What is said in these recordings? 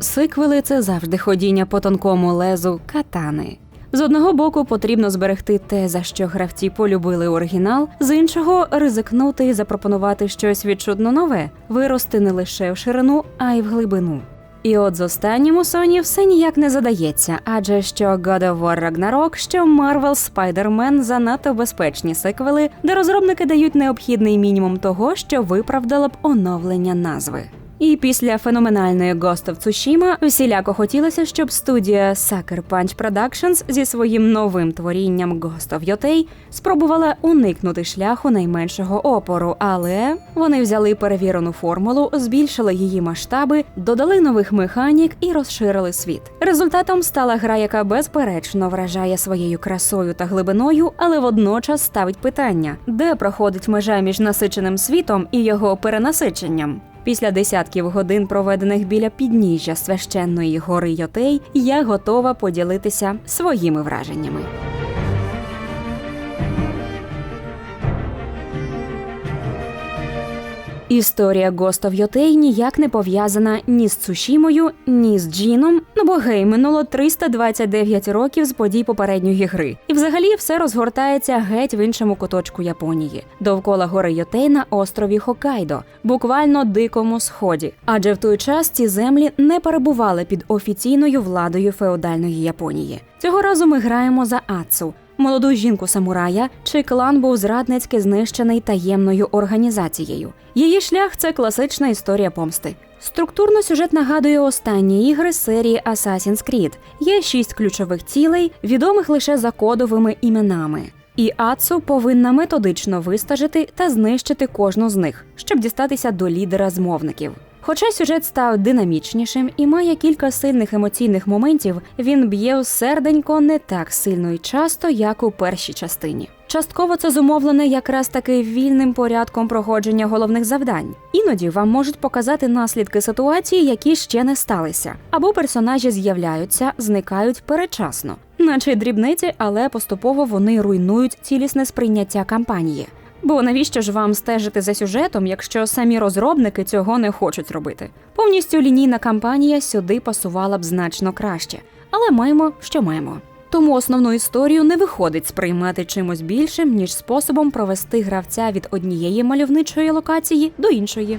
сиквели це завжди ходіння по тонкому лезу катани. З одного боку потрібно зберегти те, за що гравці полюбили оригінал, з іншого ризикнути і запропонувати щось відчутно нове, вирости не лише в ширину, а й в глибину. І от з останнім у Sony все ніяк не задається, адже що God of War Ragnarok, що Marvel Spider-Man занадто безпечні сиквели, де розробники дають необхідний мінімум того, що виправдало б оновлення назви. І після феноменальної Ghost of Tsushima всіляко хотілося, щоб студія Sucker Punch Productions зі своїм новим творінням Ghost of Yotei спробувала уникнути шляху найменшого опору, але вони взяли перевірену формулу, збільшили її масштаби, додали нових механік і розширили світ. Результатом стала гра, яка безперечно вражає своєю красою та глибиною, але водночас ставить питання, де проходить межа між насиченим світом і його перенасиченням. Після десятків годин, проведених біля підніжжя священної гори Йотей, я готова поділитися своїми враженнями. Історія Ghost of Yotei ніяк не пов'язана ні з Цушімою, ні з Джіном. Ну бо гей, минуло 329 років з подій попередньої гри. І взагалі все розгортається геть в іншому куточку Японії, довкола гори Йотей на острові Хокайдо, буквально дикому сході. Адже в той час ці землі не перебували під офіційною владою феодальної Японії. Цього разу ми граємо за Ацу, молоду жінку самурая, чий клан був зрадницьки знищений таємною організацією. Її шлях це класична історія помсти. Структурно сюжет нагадує останні ігри серії Assassin's Creed. Є шість ключових цілей, відомих лише за кодовими іменами. І Ацу повинна методично вистажити та знищити кожну з них, щоб дістатися до лідера змовників. Хоча сюжет став динамічнішим і має кілька сильних емоційних моментів, він б'є в серденько не так сильно і часто, як у першій частині. Частково це зумовлене якраз таки вільним порядком проходження головних завдань. Іноді вам можуть показати наслідки ситуації, які ще не сталися, або персонажі з'являються, зникають передчасно, наче дрібниці, але поступово вони руйнують цілісне сприйняття кампанії. Бо навіщо ж вам стежити за сюжетом, якщо самі розробники цього не хочуть робити? Повністю лінійна кампанія сюди пасувала б значно краще, але маємо, що маємо. Тому основну історію не виходить сприймати чимось більшим, ніж способом провести гравця від однієї мальовничої локації до іншої.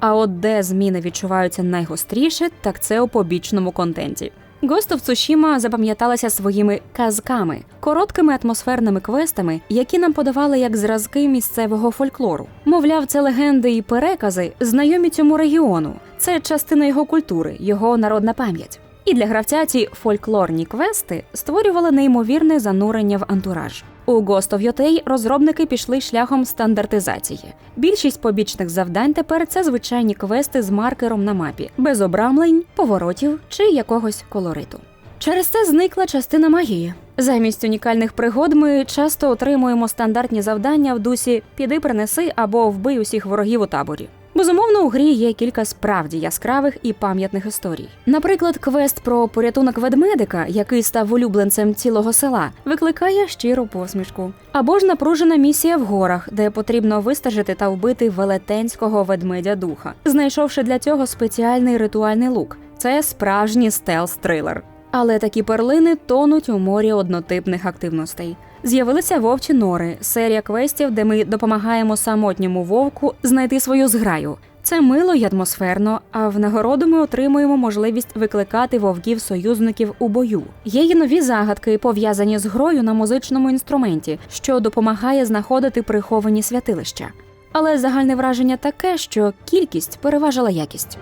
А от де зміни відчуваються найгостріше, так це у побічному контенті. Ghost Цушіма запам'яталася своїми казками, короткими атмосферними квестами, які нам подавали як зразки місцевого фольклору. Мовляв, це легенди і перекази, знайомі цьому регіону. Це частина його культури, його народна пам'ять. І для гравця ці фольклорні квести створювали неймовірне занурення в антураж. У Ghost of Yotei розробники пішли шляхом стандартизації. Більшість побічних завдань тепер це звичайні квести з маркером на мапі, без обрамлень, поворотів чи якогось колориту. Через це зникла частина магії. Замість унікальних пригод ми часто отримуємо стандартні завдання в дусі Піди принеси або вбий усіх ворогів у таборі. Безумовно, у грі є кілька справді яскравих і пам'ятних історій. Наприклад, квест про порятунок ведмедика, який став улюбленцем цілого села, викликає щиру посмішку. Або ж напружена місія в горах, де потрібно вистежити та вбити велетенського ведмедя духа, знайшовши для цього спеціальний ритуальний лук. Це справжній стелс-трилер. Але такі перлини тонуть у морі однотипних активностей. З'явилися вовчі нори, серія квестів, де ми допомагаємо самотньому вовку знайти свою зграю. Це мило й атмосферно, а в нагороду ми отримуємо можливість викликати вовків союзників у бою. Є й нові загадки, пов'язані з грою на музичному інструменті, що допомагає знаходити приховані святилища. Але загальне враження таке, що кількість переважила якість.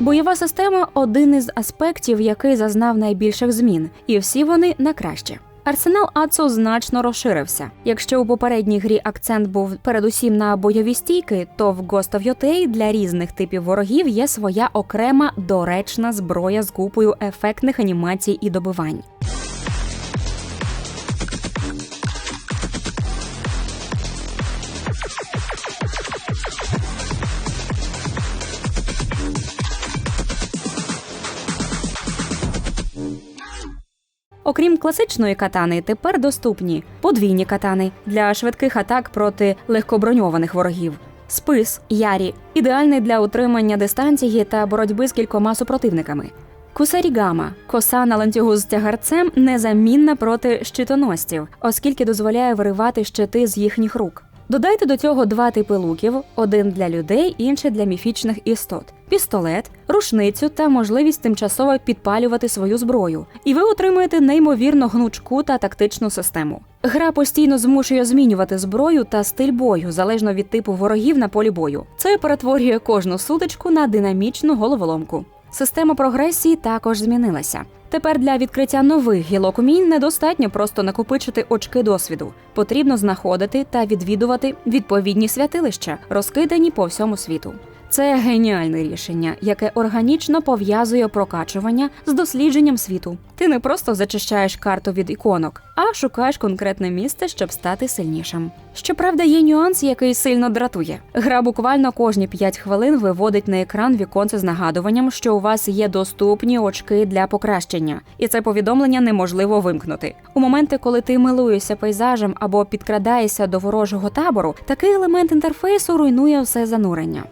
Бойова система один із аспектів, який зазнав найбільших змін, і всі вони на краще. Арсенал Ацу значно розширився. Якщо у попередній грі акцент був передусім на бойові стійки, то в Ghost of UTA для різних типів ворогів є своя окрема доречна зброя з купою ефектних анімацій і добивань. Окрім класичної катани, тепер доступні подвійні катани для швидких атак проти легкоброньованих ворогів. Спис Ярі ідеальний для утримання дистанції та боротьби з кількома супротивниками. Кусарігама коса на ланцюгу з тягарцем незамінна проти щитоносців, оскільки дозволяє виривати щити з їхніх рук. Додайте до цього два типи луків: один для людей, інший для міфічних істот, пістолет, рушницю та можливість тимчасово підпалювати свою зброю. І ви отримуєте неймовірно гнучку та тактичну систему. Гра постійно змушує змінювати зброю та стиль бою залежно від типу ворогів на полі бою. Це перетворює кожну сутичку на динамічну головоломку. Система прогресії також змінилася. Тепер для відкриття нових гілок умінь недостатньо просто накопичити очки досвіду. Потрібно знаходити та відвідувати відповідні святилища, розкидані по всьому світу. Це геніальне рішення, яке органічно пов'язує прокачування з дослідженням світу. Ти не просто зачищаєш карту від іконок, а шукаєш конкретне місце, щоб стати сильнішим. Щоправда, є нюанс, який сильно дратує. Гра буквально кожні 5 хвилин виводить на екран віконце з нагадуванням, що у вас є доступні очки для покращення, і це повідомлення неможливо вимкнути. У моменти, коли ти милуєшся пейзажем або підкрадаєшся до ворожого табору, такий елемент інтерфейсу руйнує все занурення.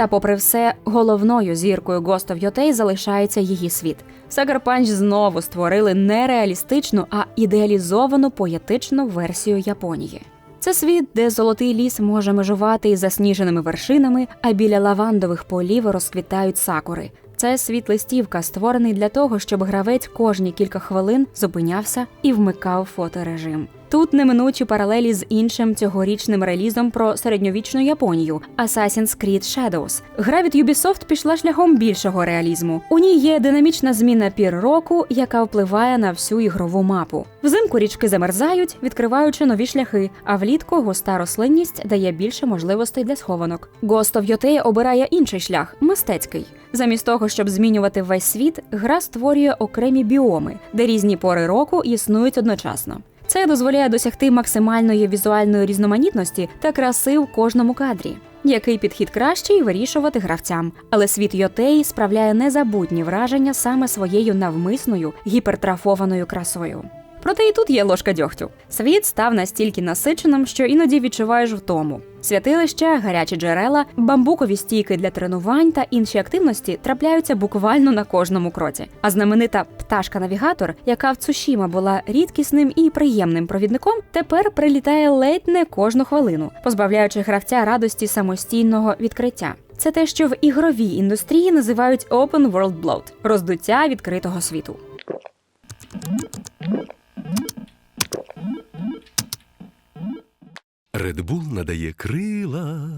Та, попри все, головною зіркою of Yotei залишається її світ. Punch знову створили не реалістичну, а ідеалізовану поетичну версію Японії. Це світ, де золотий ліс може межувати із засніженими вершинами, а біля лавандових полів розквітають сакури. Це світ листівка, створений для того, щоб гравець кожні кілька хвилин зупинявся і вмикав фоторежим. Тут неминучі паралелі з іншим цьогорічним релізом про середньовічну Японію Assassin's Creed Shadows. Гра від Ubisoft пішла шляхом більшого реалізму. У ній є динамічна зміна пір року, яка впливає на всю ігрову мапу. Взимку річки замерзають, відкриваючи нові шляхи, а влітку густа рослинність дає більше можливостей для схованок. Ghost of Yotei обирає інший шлях мистецький. Замість того, щоб змінювати весь світ, гра створює окремі біоми, де різні пори року існують одночасно. Це дозволяє досягти максимальної візуальної різноманітності та краси в кожному кадрі. Який підхід кращий вирішувати гравцям, але світ Йотей справляє незабутні враження саме своєю навмисною гіпертрафованою красою. Проте і тут є ложка дьогтю. Світ став настільки насиченим, що іноді відчуваєш втому. Святилища, гарячі джерела, бамбукові стійки для тренувань та інші активності трапляються буквально на кожному кроці. А знаменита пташка-навігатор, яка в Цушіма була рідкісним і приємним провідником, тепер прилітає ледь не кожну хвилину, позбавляючи гравця радості самостійного відкриття. Це те, що в ігровій індустрії називають Open World Bloat – роздуття відкритого світу. Red Bull надає крила.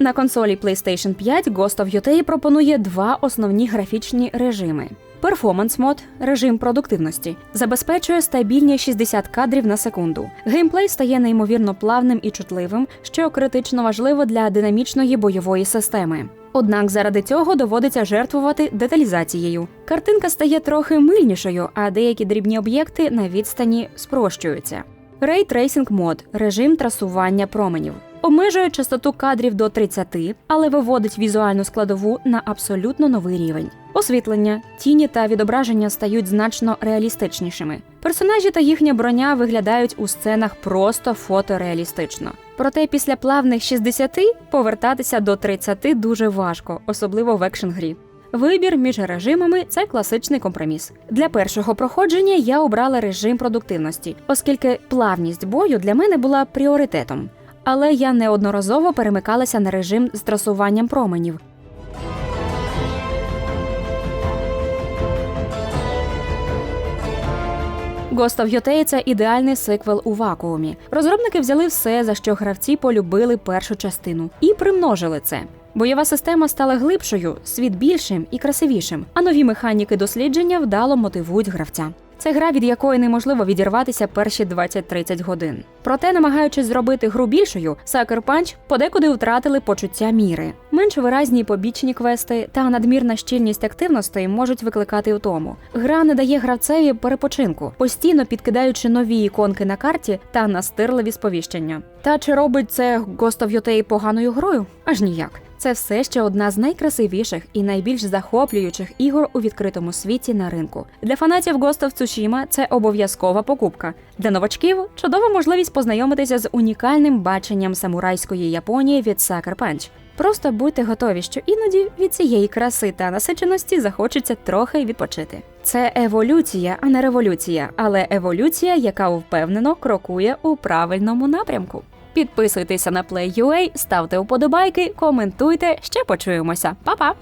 На консолі PlayStation 5 Ghost of Yotei пропонує два основні графічні режими. Performance мод режим продуктивності забезпечує стабільні 60 кадрів на секунду. Геймплей стає неймовірно плавним і чутливим, що критично важливо для динамічної бойової системи. Однак заради цього доводиться жертвувати деталізацією. Картинка стає трохи мильнішою, а деякі дрібні об'єкти на відстані спрощуються. Ray Tracing мод режим трасування променів. Обмежує частоту кадрів до 30, але виводить візуальну складову на абсолютно новий рівень. Освітлення, тіні та відображення стають значно реалістичнішими. Персонажі та їхня броня виглядають у сценах просто фотореалістично. Проте після плавних 60 повертатися до 30 дуже важко, особливо в екшн грі. Вибір між режимами це класичний компроміс. Для першого проходження я обрала режим продуктивності, оскільки плавність бою для мене була пріоритетом. Але я неодноразово перемикалася на режим з трасуванням променів. Ghost of Yotei – це ідеальний сиквел у вакуумі. Розробники взяли все, за що гравці полюбили першу частину, і примножили це. Бойова система стала глибшою, світ більшим і красивішим, а нові механіки дослідження вдало мотивують гравця. Це гра, від якої неможливо відірватися перші 20-30 годин. Проте, намагаючись зробити гру більшою, Sucker Punch подекуди втратили почуття міри. Менш виразні побічні квести та надмірна щільність активностей можуть викликати втому. Гра не дає гравцеві перепочинку, постійно підкидаючи нові іконки на карті та настирливі сповіщення. Та чи робить це Ghost of Yotei поганою грою? Аж ніяк. Це все ще одна з найкрасивіших і найбільш захоплюючих ігор у відкритому світі на ринку. Для фанатів Ghost of Tsushima це обов'язкова покупка. Для новачків чудова можливість познайомитися з унікальним баченням самурайської Японії від Sucker Punch. Просто будьте готові, що іноді від цієї краси та насиченості захочеться трохи відпочити. Це еволюція, а не революція, але еволюція, яка впевнено крокує у правильному напрямку. Підписуйтеся на Play.ua, ставте вподобайки, коментуйте. Ще почуємося. Па-па!